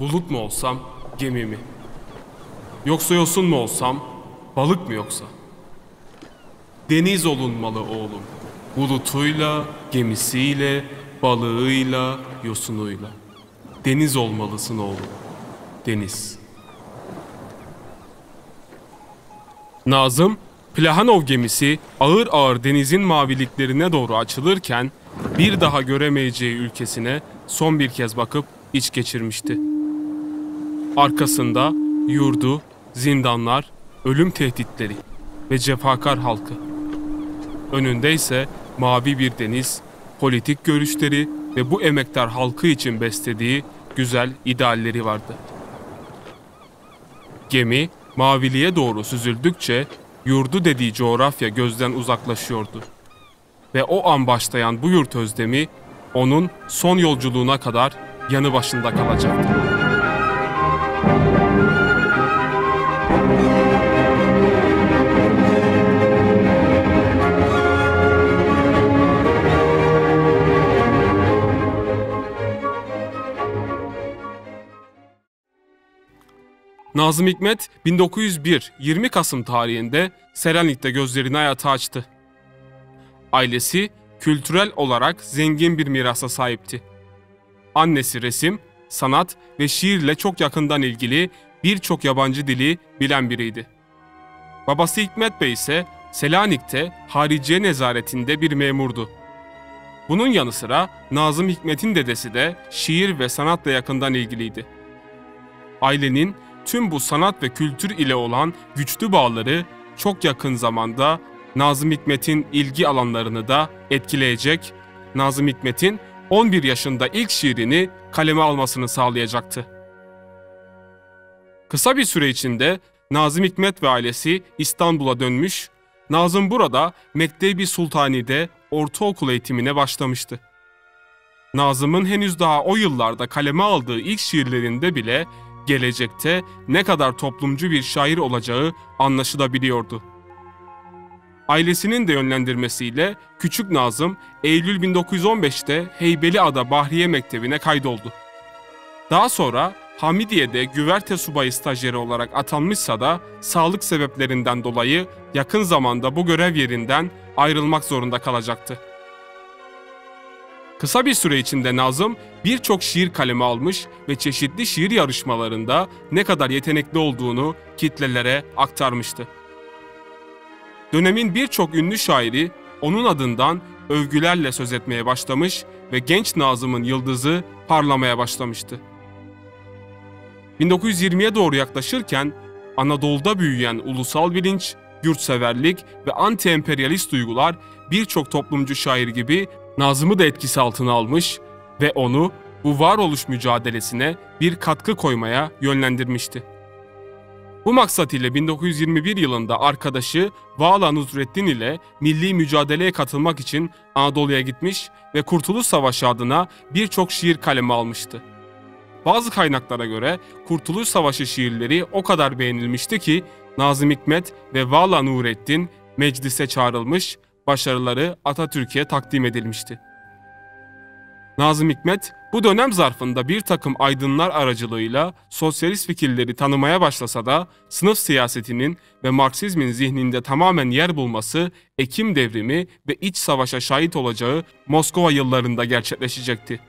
Bulut mu olsam, gemi mi? Yoksa yosun mu olsam, balık mı yoksa? Deniz olunmalı oğlum. Bulutuyla, gemisiyle, balığıyla, yosunuyla. Deniz olmalısın oğlum. Deniz. Nazım, Plahanov gemisi ağır ağır denizin maviliklerine doğru açılırken bir daha göremeyeceği ülkesine son bir kez bakıp iç geçirmişti. Arkasında yurdu, zindanlar, ölüm tehditleri ve cefakar halkı. Önünde ise mavi bir deniz, politik görüşleri ve bu emektar halkı için beslediği güzel idealleri vardı. Gemi maviliğe doğru süzüldükçe yurdu dediği coğrafya gözden uzaklaşıyordu. Ve o an başlayan bu yurt özlemi onun son yolculuğuna kadar yanı başında kalacaktı. Nazım Hikmet 1901 20 Kasım tarihinde Selanik'te gözlerini hayata açtı. Ailesi kültürel olarak zengin bir mirasa sahipti. Annesi resim, sanat ve şiirle çok yakından ilgili birçok yabancı dili bilen biriydi. Babası Hikmet Bey ise Selanik'te hariciye nezaretinde bir memurdu. Bunun yanı sıra Nazım Hikmet'in dedesi de şiir ve sanatla yakından ilgiliydi. Ailenin tüm bu sanat ve kültür ile olan güçlü bağları çok yakın zamanda Nazım Hikmet'in ilgi alanlarını da etkileyecek, Nazım Hikmet'in 11 yaşında ilk şiirini kaleme almasını sağlayacaktı. Kısa bir süre içinde Nazım Hikmet ve ailesi İstanbul'a dönmüş, Nazım burada Mektebi Sultani'de ortaokul eğitimine başlamıştı. Nazım'ın henüz daha o yıllarda kaleme aldığı ilk şiirlerinde bile gelecekte ne kadar toplumcu bir şair olacağı anlaşılabiliyordu. Ailesinin de yönlendirmesiyle Küçük Nazım Eylül 1915'te Heybeliada Bahriye Mektebi'ne kaydoldu. Daha sonra Hamidiye'de güverte subayı stajyeri olarak atanmışsa da sağlık sebeplerinden dolayı yakın zamanda bu görev yerinden ayrılmak zorunda kalacaktı. Kısa bir süre içinde Nazım birçok şiir kalemi almış ve çeşitli şiir yarışmalarında ne kadar yetenekli olduğunu kitlelere aktarmıştı. Dönemin birçok ünlü şairi onun adından övgülerle söz etmeye başlamış ve genç Nazım'ın yıldızı parlamaya başlamıştı. 1920'ye doğru yaklaşırken Anadolu'da büyüyen ulusal bilinç, yurtseverlik ve anti-emperyalist duygular birçok toplumcu şair gibi Nazım'ı da etkisi altına almış ve onu bu varoluş mücadelesine bir katkı koymaya yönlendirmişti. Bu maksat ile 1921 yılında arkadaşı Vala Nusrettin ile milli mücadeleye katılmak için Anadolu'ya gitmiş ve Kurtuluş Savaşı adına birçok şiir kalemi almıştı. Bazı kaynaklara göre Kurtuluş Savaşı şiirleri o kadar beğenilmişti ki Nazım Hikmet ve Vala Nurettin meclise çağrılmış, başarıları Atatürk'e takdim edilmişti. Nazım Hikmet bu dönem zarfında bir takım aydınlar aracılığıyla sosyalist fikirleri tanımaya başlasa da sınıf siyasetinin ve Marksizmin zihninde tamamen yer bulması Ekim devrimi ve iç savaşa şahit olacağı Moskova yıllarında gerçekleşecekti.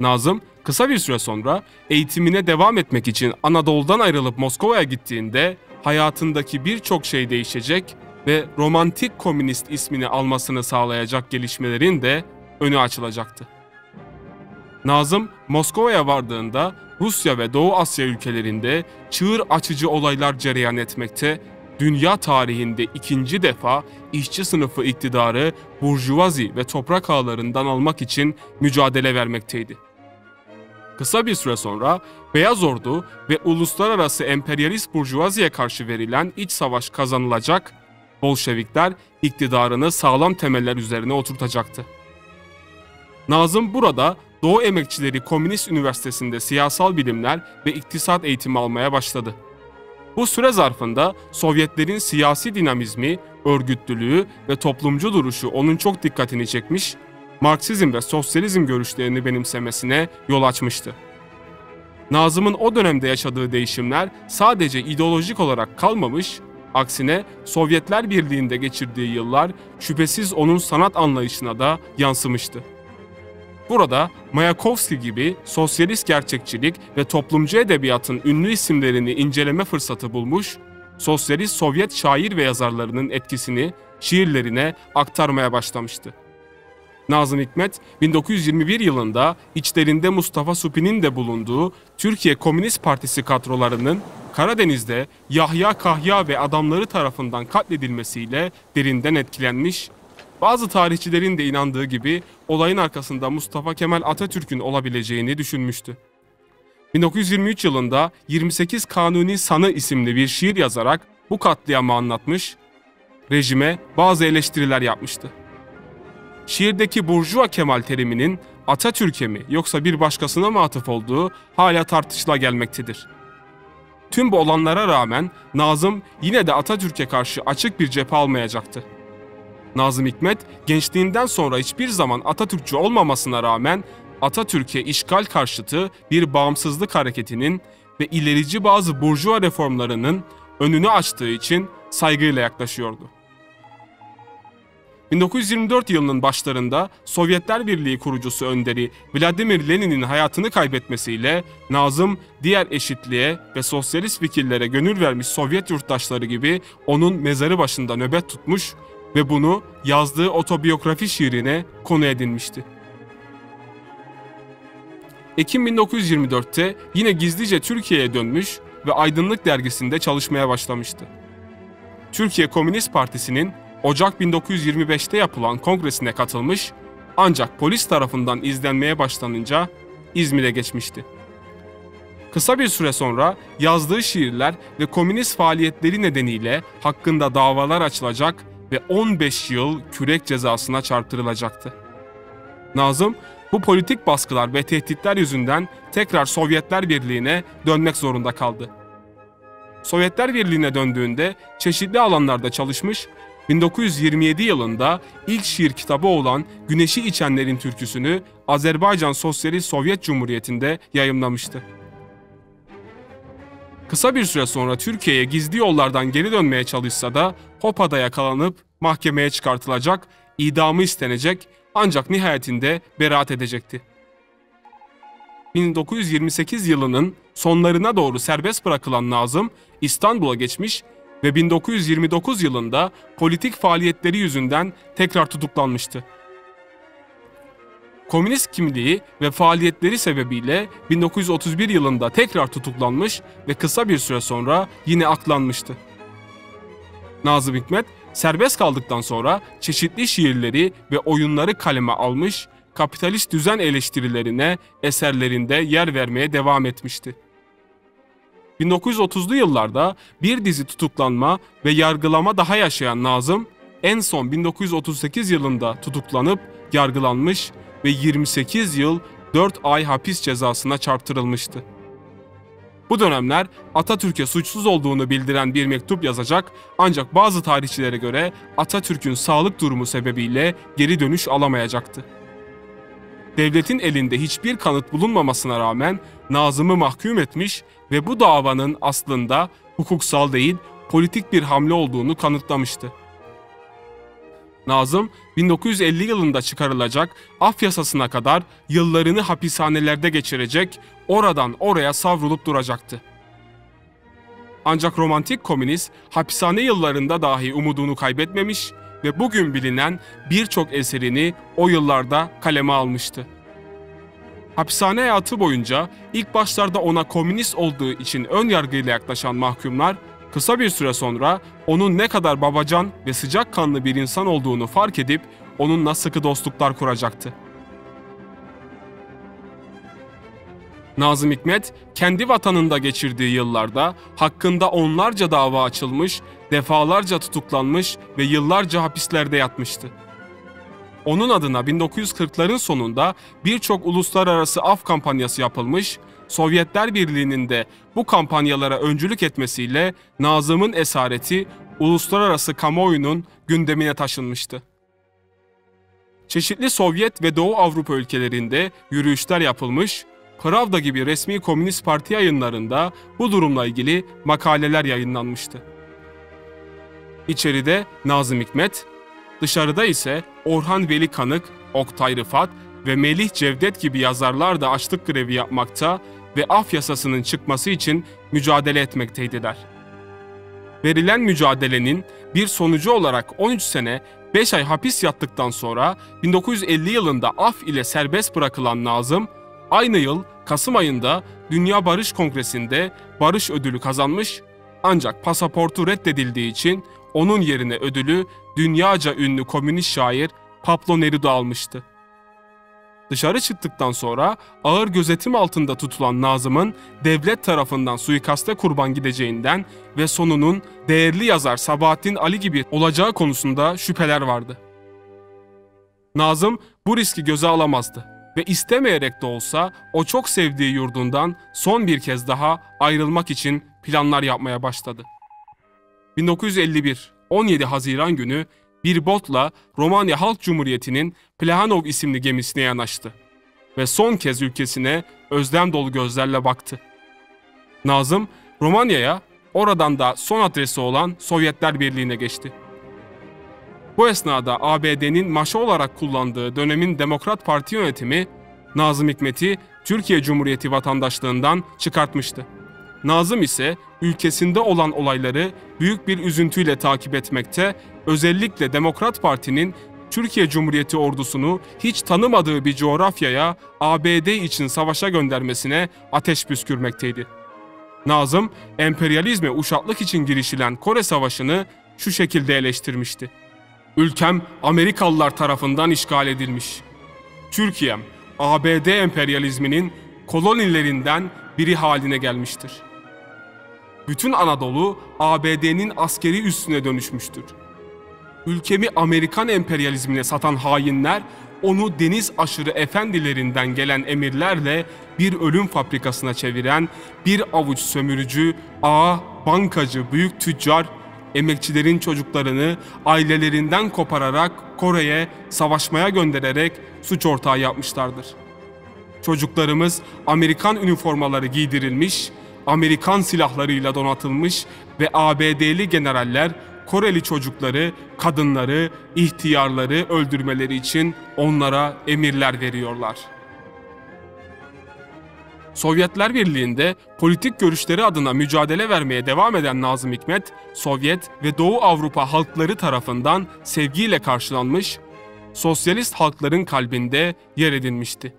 Nazım kısa bir süre sonra eğitimine devam etmek için Anadolu'dan ayrılıp Moskova'ya gittiğinde hayatındaki birçok şey değişecek ve romantik komünist ismini almasını sağlayacak gelişmelerin de önü açılacaktı. Nazım Moskova'ya vardığında Rusya ve Doğu Asya ülkelerinde çığır açıcı olaylar cereyan etmekte, dünya tarihinde ikinci defa işçi sınıfı iktidarı burjuvazi ve toprak ağlarından almak için mücadele vermekteydi. Kısa bir süre sonra Beyaz Ordu ve uluslararası emperyalist burjuvaziye karşı verilen iç savaş kazanılacak, Bolşevikler iktidarını sağlam temeller üzerine oturtacaktı. Nazım burada Doğu Emekçileri Komünist Üniversitesi'nde siyasal bilimler ve iktisat eğitimi almaya başladı. Bu süre zarfında Sovyetlerin siyasi dinamizmi, örgütlülüğü ve toplumcu duruşu onun çok dikkatini çekmiş, Marksizm ve sosyalizm görüşlerini benimsemesine yol açmıştı. Nazım'ın o dönemde yaşadığı değişimler sadece ideolojik olarak kalmamış, aksine Sovyetler Birliği'nde geçirdiği yıllar şüphesiz onun sanat anlayışına da yansımıştı. Burada Mayakovski gibi sosyalist gerçekçilik ve toplumcu edebiyatın ünlü isimlerini inceleme fırsatı bulmuş, sosyalist Sovyet şair ve yazarlarının etkisini şiirlerine aktarmaya başlamıştı. Nazım Hikmet 1921 yılında içlerinde Mustafa Supi'nin de bulunduğu Türkiye Komünist Partisi kadrolarının Karadeniz'de Yahya Kahya ve adamları tarafından katledilmesiyle derinden etkilenmiş, bazı tarihçilerin de inandığı gibi olayın arkasında Mustafa Kemal Atatürk'ün olabileceğini düşünmüştü. 1923 yılında 28 Kanuni Sanı isimli bir şiir yazarak bu katliamı anlatmış, rejime bazı eleştiriler yapmıştı. Şiirdeki Burjuva Kemal teriminin Atatürk'e mi yoksa bir başkasına mı atıf olduğu hala tartışıla gelmektedir. Tüm bu olanlara rağmen Nazım yine de Atatürk'e karşı açık bir cephe almayacaktı. Nazım Hikmet gençliğinden sonra hiçbir zaman Atatürkçü olmamasına rağmen Atatürk'e işgal karşıtı bir bağımsızlık hareketinin ve ilerici bazı burjuva reformlarının önünü açtığı için saygıyla yaklaşıyordu. 1924 yılının başlarında Sovyetler Birliği kurucusu önderi Vladimir Lenin'in hayatını kaybetmesiyle Nazım diğer eşitliğe ve sosyalist fikirlere gönül vermiş Sovyet yurttaşları gibi onun mezarı başında nöbet tutmuş ve bunu yazdığı otobiyografi şiirine konu edinmişti. Ekim 1924'te yine gizlice Türkiye'ye dönmüş ve Aydınlık dergisinde çalışmaya başlamıştı. Türkiye Komünist Partisi'nin Ocak 1925'te yapılan kongresine katılmış ancak polis tarafından izlenmeye başlanınca İzmir'e geçmişti. Kısa bir süre sonra yazdığı şiirler ve komünist faaliyetleri nedeniyle hakkında davalar açılacak ve 15 yıl kürek cezasına çarptırılacaktı. Nazım bu politik baskılar ve tehditler yüzünden tekrar Sovyetler Birliği'ne dönmek zorunda kaldı. Sovyetler Birliği'ne döndüğünde çeşitli alanlarda çalışmış 1927 yılında ilk şiir kitabı olan Güneşi İçenlerin Türküsünü Azerbaycan Sosyalist Sovyet Cumhuriyeti'nde yayımlamıştı. Kısa bir süre sonra Türkiye'ye gizli yollardan geri dönmeye çalışsa da Hopa'da yakalanıp mahkemeye çıkartılacak, idamı istenecek ancak nihayetinde beraat edecekti. 1928 yılının sonlarına doğru serbest bırakılan Nazım İstanbul'a geçmiş ve 1929 yılında politik faaliyetleri yüzünden tekrar tutuklanmıştı. Komünist kimliği ve faaliyetleri sebebiyle 1931 yılında tekrar tutuklanmış ve kısa bir süre sonra yine aklanmıştı. Nazım Hikmet serbest kaldıktan sonra çeşitli şiirleri ve oyunları kaleme almış, kapitalist düzen eleştirilerine eserlerinde yer vermeye devam etmişti. 1930'lu yıllarda bir dizi tutuklanma ve yargılama daha yaşayan Nazım, en son 1938 yılında tutuklanıp yargılanmış ve 28 yıl 4 ay hapis cezasına çarptırılmıştı. Bu dönemler Atatürk'e suçsuz olduğunu bildiren bir mektup yazacak ancak bazı tarihçilere göre Atatürk'ün sağlık durumu sebebiyle geri dönüş alamayacaktı. Devletin elinde hiçbir kanıt bulunmamasına rağmen Nazım'ı mahkum etmiş ve bu davanın aslında hukuksal değil politik bir hamle olduğunu kanıtlamıştı. Nazım 1950 yılında çıkarılacak af yasasına kadar yıllarını hapishanelerde geçirecek, oradan oraya savrulup duracaktı. Ancak romantik komünist hapishane yıllarında dahi umudunu kaybetmemiş ve bugün bilinen birçok eserini o yıllarda kaleme almıştı. Hapishane hayatı boyunca ilk başlarda ona komünist olduğu için ön yargıyla yaklaşan mahkumlar kısa bir süre sonra onun ne kadar babacan ve sıcakkanlı bir insan olduğunu fark edip onunla sıkı dostluklar kuracaktı. Nazım Hikmet kendi vatanında geçirdiği yıllarda hakkında onlarca dava açılmış, defalarca tutuklanmış ve yıllarca hapislerde yatmıştı. Onun adına 1940'ların sonunda birçok uluslararası af kampanyası yapılmış, Sovyetler Birliği'nin de bu kampanyalara öncülük etmesiyle Nazım'ın esareti uluslararası kamuoyunun gündemine taşınmıştı. Çeşitli Sovyet ve Doğu Avrupa ülkelerinde yürüyüşler yapılmış, Pravda gibi resmi Komünist Parti yayınlarında bu durumla ilgili makaleler yayınlanmıştı. İçeride Nazım Hikmet, dışarıda ise Orhan Veli Kanık, Oktay Rıfat ve Melih Cevdet gibi yazarlar da açlık grevi yapmakta ve af yasasının çıkması için mücadele etmekteydiler. Verilen mücadelenin bir sonucu olarak 13 sene 5 ay hapis yattıktan sonra 1950 yılında af ile serbest bırakılan Nazım, aynı yıl Kasım ayında Dünya Barış Kongresi'nde barış ödülü kazanmış ancak pasaportu reddedildiği için onun yerine ödülü dünyaca ünlü komünist şair Pablo Neruda almıştı. Dışarı çıktıktan sonra ağır gözetim altında tutulan Nazım'ın devlet tarafından suikaste kurban gideceğinden ve sonunun değerli yazar Sabahattin Ali gibi olacağı konusunda şüpheler vardı. Nazım bu riski göze alamazdı ve istemeyerek de olsa o çok sevdiği yurdundan son bir kez daha ayrılmak için planlar yapmaya başladı. 1951 17 Haziran günü bir botla Romanya Halk Cumhuriyeti'nin Plehanov isimli gemisine yanaştı ve son kez ülkesine özlem dolu gözlerle baktı. Nazım, Romanya'ya, oradan da son adresi olan Sovyetler Birliği'ne geçti. Bu esnada ABD'nin maşa olarak kullandığı dönemin Demokrat Parti yönetimi, Nazım Hikmet'i Türkiye Cumhuriyeti vatandaşlığından çıkartmıştı. Nazım ise ülkesinde olan olayları büyük bir üzüntüyle takip etmekte, özellikle Demokrat Parti'nin Türkiye Cumhuriyeti ordusunu hiç tanımadığı bir coğrafyaya ABD için savaşa göndermesine ateş püskürmekteydi. Nazım, emperyalizme uşaklık için girişilen Kore Savaşı'nı şu şekilde eleştirmişti. Ülkem Amerikalılar tarafından işgal edilmiş. Türkiye'm ABD emperyalizminin kolonilerinden biri haline gelmiştir. Bütün Anadolu ABD'nin askeri üstüne dönüşmüştür. Ülkemi Amerikan emperyalizmine satan hainler onu deniz aşırı efendilerinden gelen emirlerle bir ölüm fabrikasına çeviren bir avuç sömürücü, ağa, bankacı, büyük tüccar, emekçilerin çocuklarını ailelerinden kopararak Kore'ye savaşmaya göndererek suç ortağı yapmışlardır. Çocuklarımız Amerikan üniformaları giydirilmiş, Amerikan silahlarıyla donatılmış ve ABD'li generaller Koreli çocukları, kadınları, ihtiyarları öldürmeleri için onlara emirler veriyorlar. Sovyetler Birliği'nde politik görüşleri adına mücadele vermeye devam eden Nazım Hikmet, Sovyet ve Doğu Avrupa halkları tarafından sevgiyle karşılanmış, sosyalist halkların kalbinde yer edinmişti.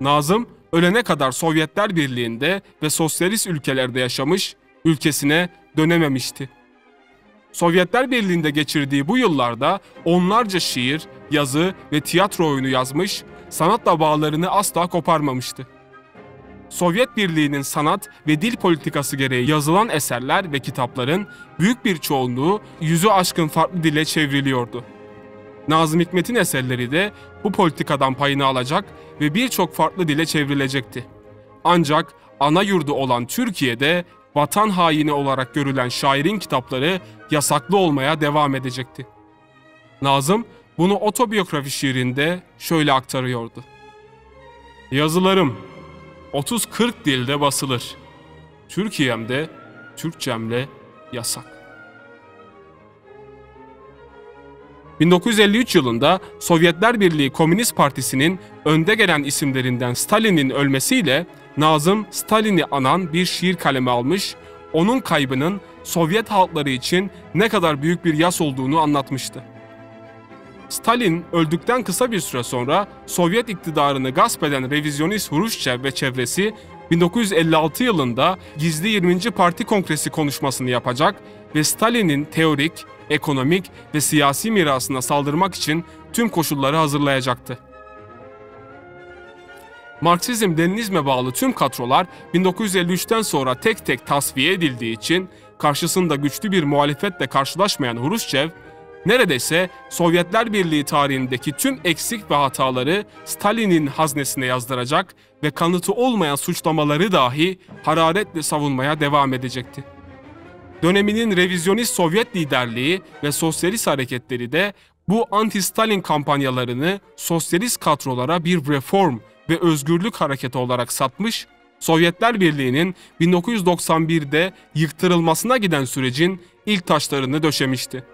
Nazım, ölene kadar Sovyetler Birliği'nde ve sosyalist ülkelerde yaşamış, ülkesine dönememişti. Sovyetler Birliği'nde geçirdiği bu yıllarda onlarca şiir, yazı ve tiyatro oyunu yazmış, sanatla bağlarını asla koparmamıştı. Sovyet Birliği'nin sanat ve dil politikası gereği yazılan eserler ve kitapların büyük bir çoğunluğu yüzü aşkın farklı dile çevriliyordu. Nazım Hikmet'in eserleri de bu politikadan payını alacak ve birçok farklı dile çevrilecekti. Ancak ana yurdu olan Türkiye'de vatan haini olarak görülen şairin kitapları yasaklı olmaya devam edecekti. Nazım bunu otobiyografi şiirinde şöyle aktarıyordu. Yazılarım 30-40 dilde basılır. Türkiye'mde Türkçemle yasak. 1953 yılında Sovyetler Birliği Komünist Partisi'nin önde gelen isimlerinden Stalin'in ölmesiyle Nazım Stalin'i anan bir şiir kaleme almış, onun kaybının Sovyet halkları için ne kadar büyük bir yas olduğunu anlatmıştı. Stalin öldükten kısa bir süre sonra Sovyet iktidarını gasp eden revizyonist Hruşçev ve çevresi 1956 yılında gizli 20. Parti Kongresi konuşmasını yapacak ve Stalin'in teorik, ekonomik ve siyasi mirasına saldırmak için tüm koşulları hazırlayacaktı. Marksizm-Leninizme bağlı tüm kadrolar 1953'ten sonra tek tek tasfiye edildiği için karşısında güçlü bir muhalefetle karşılaşmayan Hruşçev, neredeyse Sovyetler Birliği tarihindeki tüm eksik ve hataları Stalin'in haznesine yazdıracak ve kanıtı olmayan suçlamaları dahi hararetle savunmaya devam edecekti. Döneminin revizyonist Sovyet liderliği ve sosyalist hareketleri de bu anti-Stalin kampanyalarını sosyalist kadrolara bir reform ve özgürlük hareketi olarak satmış, Sovyetler Birliği'nin 1991'de yıktırılmasına giden sürecin ilk taşlarını döşemişti.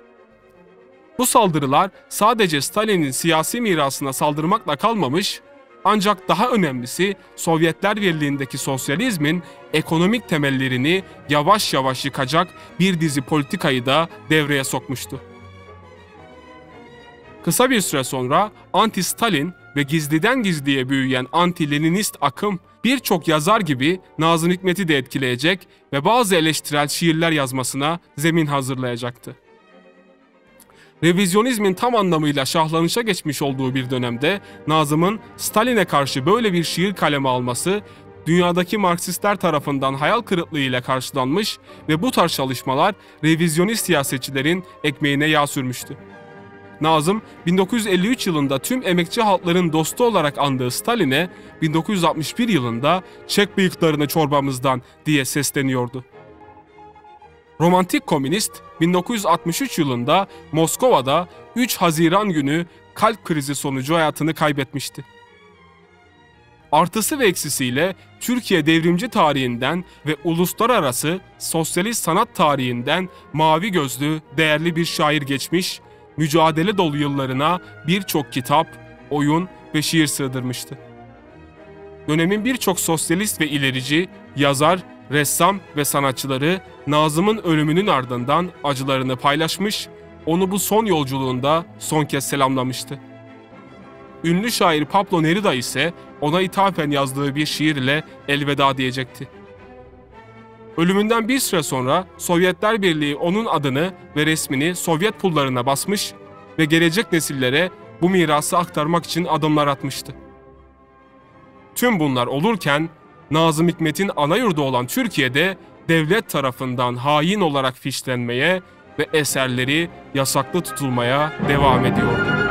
Bu saldırılar sadece Stalin'in siyasi mirasına saldırmakla kalmamış, ancak daha önemlisi Sovyetler Birliği'ndeki sosyalizmin ekonomik temellerini yavaş yavaş yıkacak bir dizi politikayı da devreye sokmuştu. Kısa bir süre sonra anti-Stalin ve gizliden gizliye büyüyen anti-Leninist akım birçok yazar gibi Nazım Hikmet'i de etkileyecek ve bazı eleştirel şiirler yazmasına zemin hazırlayacaktı. Revizyonizmin tam anlamıyla şahlanışa geçmiş olduğu bir dönemde Nazım'ın Stalin'e karşı böyle bir şiir kaleme alması dünyadaki Marksistler tarafından hayal kırıklığıyla karşılanmış ve bu tarz çalışmalar revizyonist siyasetçilerin ekmeğine yağ sürmüştü. Nazım 1953 yılında tüm emekçi halkların dostu olarak andığı Stalin'e 1961 yılında çek bıyıklarını çorbamızdan diye sesleniyordu. Romantik komünist 1963 yılında Moskova'da 3 Haziran günü kalp krizi sonucu hayatını kaybetmişti. Artısı ve eksisiyle Türkiye devrimci tarihinden ve uluslararası sosyalist sanat tarihinden mavi gözlü değerli bir şair geçmiş, mücadele dolu yıllarına birçok kitap, oyun ve şiir sığdırmıştı. Dönemin birçok sosyalist ve ilerici, yazar, ressam ve sanatçıları Nazım'ın ölümünün ardından acılarını paylaşmış, onu bu son yolculuğunda son kez selamlamıştı. Ünlü şair Pablo Neruda ise ona ithafen yazdığı bir şiir ile elveda diyecekti. Ölümünden bir süre sonra Sovyetler Birliği onun adını ve resmini Sovyet pullarına basmış ve gelecek nesillere bu mirası aktarmak için adımlar atmıştı. Tüm bunlar olurken Nazım Hikmet'in ana yurdu olan Türkiye'de devlet tarafından hain olarak fişlenmeye ve eserleri yasaklı tutulmaya devam ediyordu.